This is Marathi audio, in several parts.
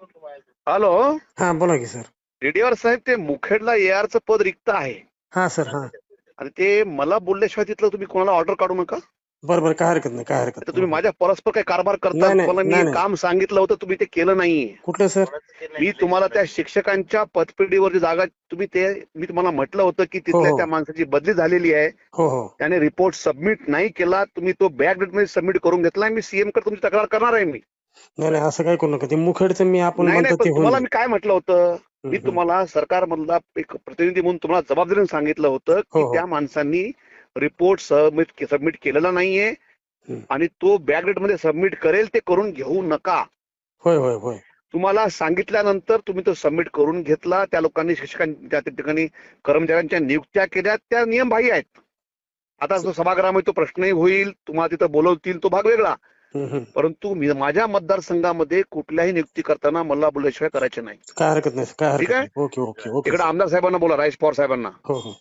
हॅलो? हा बोला की सर. रेडिओवर साहेब ते मुखेडला एआरचं पद रिक्त आहे. हा सर हा. आणि ते मला बोलल्याशिवाय तिथलं तुम्ही कोणाला ऑर्डर काढू नका. बरं बरं काय हरकत नाही काय हरकत तर तुम्ही नाही माझ्या परस्पर काही कारभार करता नाही, नाही, तुम्हाला नाही, मी नाही. काम सांगितलं होतं तुम्ही ते केलं नाहीये. कुठलं सर? मी तुम्हाला त्या शिक्षकांच्या पदपेढीवरची जागा तुम्ही ते मी तुम्हाला म्हटलं होतं की तिथल्या हो. त्या माणसाची बदली झालेली आहे. हो हो. त्याने रिपोर्ट सबमिट नाही केला तुम्ही तो बॅक डेटमध्ये सबमिट करून घेतला मी सीएमकडे तुमची तक्रार करणार आहे मी. नाही नाही असं काय करू नका ते मुखेडचं मी आपण नाही नाही म्हणतो ते पण तुम्हाला. मी काय म्हटलं होतं मी हम्म, तुम्हाला सरकारमधला एक प्रतिनिधी म्हणून तुम्हाला जबाबदारीने सांगितलं होतं की हो, हो. त्या माणसांनी रिपोर्ट सबमिट सबमिट केलेला नाहीये हम्म. आणि तो बॅकडेटमध्ये सबमिट करेल ते करून घेऊ नका होय होय होय तुम्हाला सांगितल्यानंतर तुम्ही तो सबमिट करून घेतला त्या लोकांनी शिक्षकांच्या त्या ठिकाणी कर्मचाऱ्यांच्या नियुक्त्या केल्या त्या नियमबाह्य आहेत आता जो सभागृहामध्ये तो प्रश्नही होईल तुम्हाला तिथं बोलवतील तो भाग वेगळा. परंतु मी माझ्या मतदारसंघामध्ये कुठल्याही नियुक्ती करताना मला बोलल्याशिवाय करायचे नाही. काय हरकत नाही काय ठीक हरकत आहे? Okay okay okay. इकडे आमदार साहेबांना बोला राजेश पवार साहेबांना. हो हो.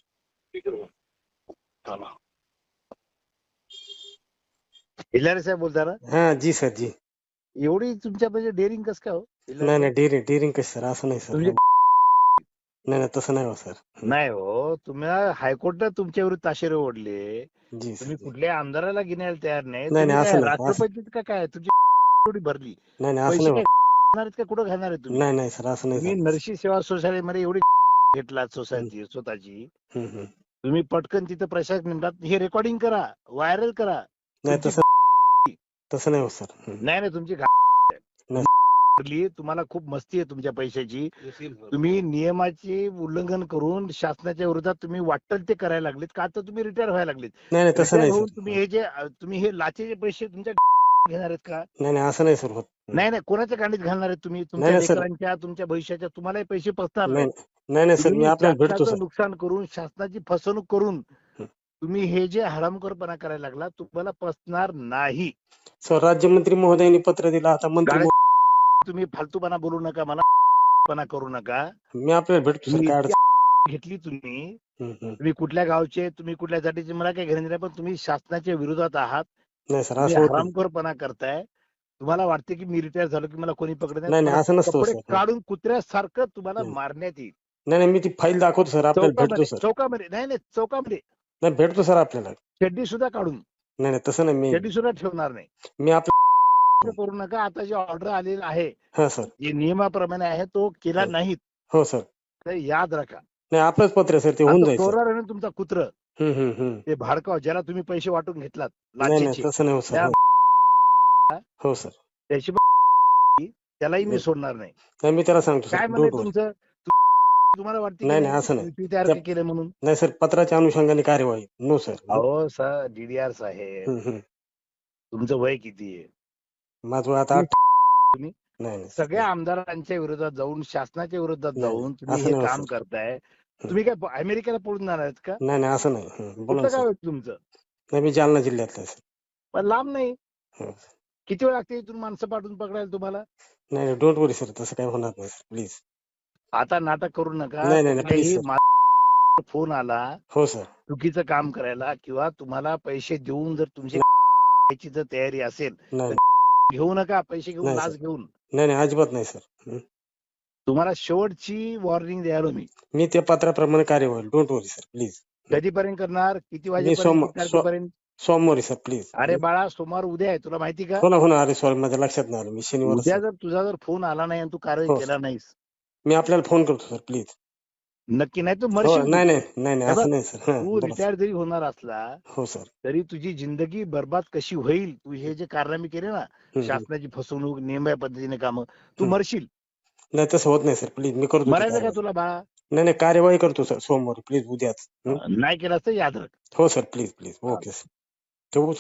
हिलारे साहेब बोलता ना? हा जी सर जी. एवढी तुमच्या म्हणजे डेअरिंग कस काय हो? नाही? डेअरिंग डेअरिंग कशी सर? असं नाही सर. नाही नाही तसं नाही हो सर नाही हो तुम्हाला हायकोर्टनं तुमच्या विरुद्ध ताशेरे ओढले. जी सर तुम्ही जी. कुठल्याही आमदाराला घेण्याला तयार नाही. नाही, तुम्ही असं काय नाही, असं- राष्ट्रपतीत का काय? तुमची एवढी भरली. नाही नाही असं पैसे नाही काय. घालणार आहेत का? कुठं घालणार आहे तुम्ही? नाही नाही सर असं नाही तुम्ही सर नरसी सेवा सोसायटीमध्ये एवढी घेतला सोसायटी स्वतःची. हम्म, हम्म. तुम्ही पटकन तिथं प्रशासक नेमतात. हे रेकॉर्डिंग करा व्हायरल करा. नाही तुमची तसं तसं नाही हो सर. हम्म. नाही नाही तुमची नाही. तुम्हाला खूप मस्ती आहे तुमच्या पैशाची. तुम्ही नियमाचे उल्लंघन करून शासनाच्या विरोधात तुम्ही वाटल ते करायला लागलेत का? आता तुम्ही रिटायर व्हायला लागलेत. नाही नाही तसं Retire नाही होऊन सर. तुम्ही हे जे तुम्ही हे लाचेचे पैसे तुमच्या घेणार आहेत का? नाही नाही असं नाही सर नाही. नाही कोणाच्या गांडीत घालणार आहेत तुम्ही? तुमच्या. लेकरांच्या तुमच्या भविष्याच्या तुम्हालाही पैसे पसणार. नाही नाही. सर मी आपल्याला भेटतो शासनाचं सर. नुकसान करून शासनाची फसवणूक करून. तुम्ही हे जे हरामखोरपणा करायला लागला तुम्हाला पसणार नाही. सर राज्यमंत्री महोदयांनी पत्र दिलं आता मंत्री तुम्ही फालतूपणा बोलू नका मला पणा करू नका. मी आपल्याला भेटतो सर तुम्ही काय अडचण घेतली तुम्ही. हम्म, हम्म. तुम्ही कुठल्या गावचे तुम्ही कुठल्या जातीचे मला काही घेणं नाही पण तुम्ही शासनाच्या विरोधात आहात. नाही सर तुम्ही असं होत नाही. हरामखोरपणा करताय. तुम्हाला वाटते की मी रिटायर झालो की मला कोणी पकडत नाही? नाही तुम्हाला असं नसतो कपडे सर. काढून कुत्र्यासारखं तुम्हाला नाही. मारण्यात येईल. नाही नाही मी ती फाईल दाखवतो सर आपल्याला भेटतो चौकामध्ये सर. चौकामध्ये नाही नाही चौकामध्ये. नाही भेटतो सर आपल्याला. चड्डी सुद्धा काढून. नाही नाही तसं नाही मी चड्डी सुद्धा ठेवणार नाही. मी आपल्या करू नका. आता जे ऑर्डर आलेला आहे हा सर. जे नियमाप्रमाणे आहे तो केला हो. नाहीत. हो सर. तर याद राखा. नाही आपलंच पत्र सर ते होऊन जाईल आहे ना तुमचा कुत्र. ते भाडकाव ज्याला तुम्ही पैसे वाटून घेतलात तसं नाही हो सर. हो. हो सर. त्याची त्यालाही मी. सोडणार नाही. मी त्याला सांगतो काय सर म्हणे डोंट वरी. तुमचं तुम्हाला वाटते नाही, नाही, असं नाही. तयार त्या- केले म्हणून. नाही सर पत्राच्या अनुषंगाने कार्यवाही. No sir. अहो सर डीडीआर साहेब. तुमचं वय किती आहे? माझं आता तुम्ही- नाही सगळ्या आमदारांच्या विरोधात जाऊन शासनाच्या विरोधात जाऊन तुम्ही हे काम. करताय. तुम्ही काय अमेरिकेला पळून जाणार आहेत का? नाही नाही असं नाही. बोला आहे तुमचं? नाही मी जालना जिल्ह्यातला पण लांब नाही. किती वेळ लागते इथून माणसं पाठवून पकडायला तुम्हाला? नाही डोंट वरी सर तसं काही होणार नाही प्लीज आता नाटक करू नका. फोन आला. हो सर चुकीचं काम करायला किंवा तुम्हाला पैसे देऊन जर तुमची तयारी असेल घेऊ नका पैसे घेऊन नाही, लाच. घेऊन. नाही नाही अजिबात नाही सर. तुम्हाला शेवटची वॉर्निंग द्यायला मी. मी त्या पत्राप्रमाणे कार्यवाही डोंट वरी सर प्लीज कधीपर्यंत करणार? किती सोम- वाजेपर्यंत किती सो- तारखेपर्यंत? सोमवारी सर प्लीज अरे बाळा सोमवार उद्या आहे तुला माहिती का? हो ना हो ना अरे सॉरी माझ्या लक्षात नाही आलं. मी शनिवार उद्या जर तुझा जर फोन आला नाही आणि तू कारवाई हो. केला नाहीस. मी आपल्याला फोन करतो सर प्लीज नक्की नाही तू हो मरशील तू. नाही नाही नाही नाही असं नाही सर. तू. रिटायर जरी होणार असला हो सर. तरी तुझी जिंदगी बर्बाद कशी होईल? तू हे जे कारनामे केले ना. शासनाची फसवणूक नियम पद्धतीने काम तू. मरशील. नाही तसं होत नाही सर. प्लीज मी करतो मरायचं का. तुला बाळा? नाही नाही कार्यवाही करतो सर सोमवारी. प्लीज उद्याच? नाही केलास तर याद राख. हो sir. Please please okay sir. ठेवू